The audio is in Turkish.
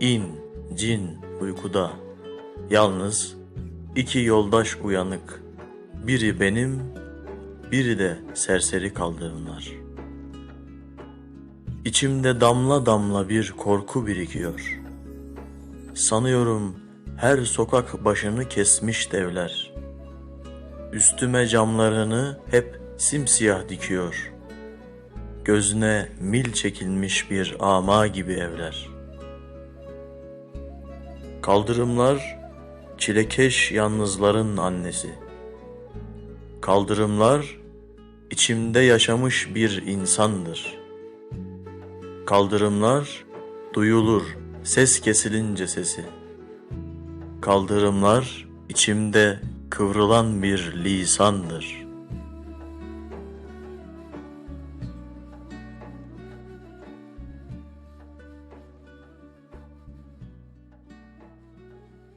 İn, cin uykuda. Yalnız iki yoldaş uyanık. Biri benim, biri de serseri kaldırımlar. İçimde damla damla bir korku birikiyor. Sanıyorum her sokak başını kesmiş devler. Üstüme camlarını hep simsiyah dikiyor. Gözüne mil çekilmiş bir ama gibi evler. Kaldırımlar çilekeş yalnızların annesi. Kaldırımlar içimde yaşamış bir insandır. Kaldırımlar duyulur ses kesilince sesi. Kaldırımlar içimde kıvrılan bir lisandır.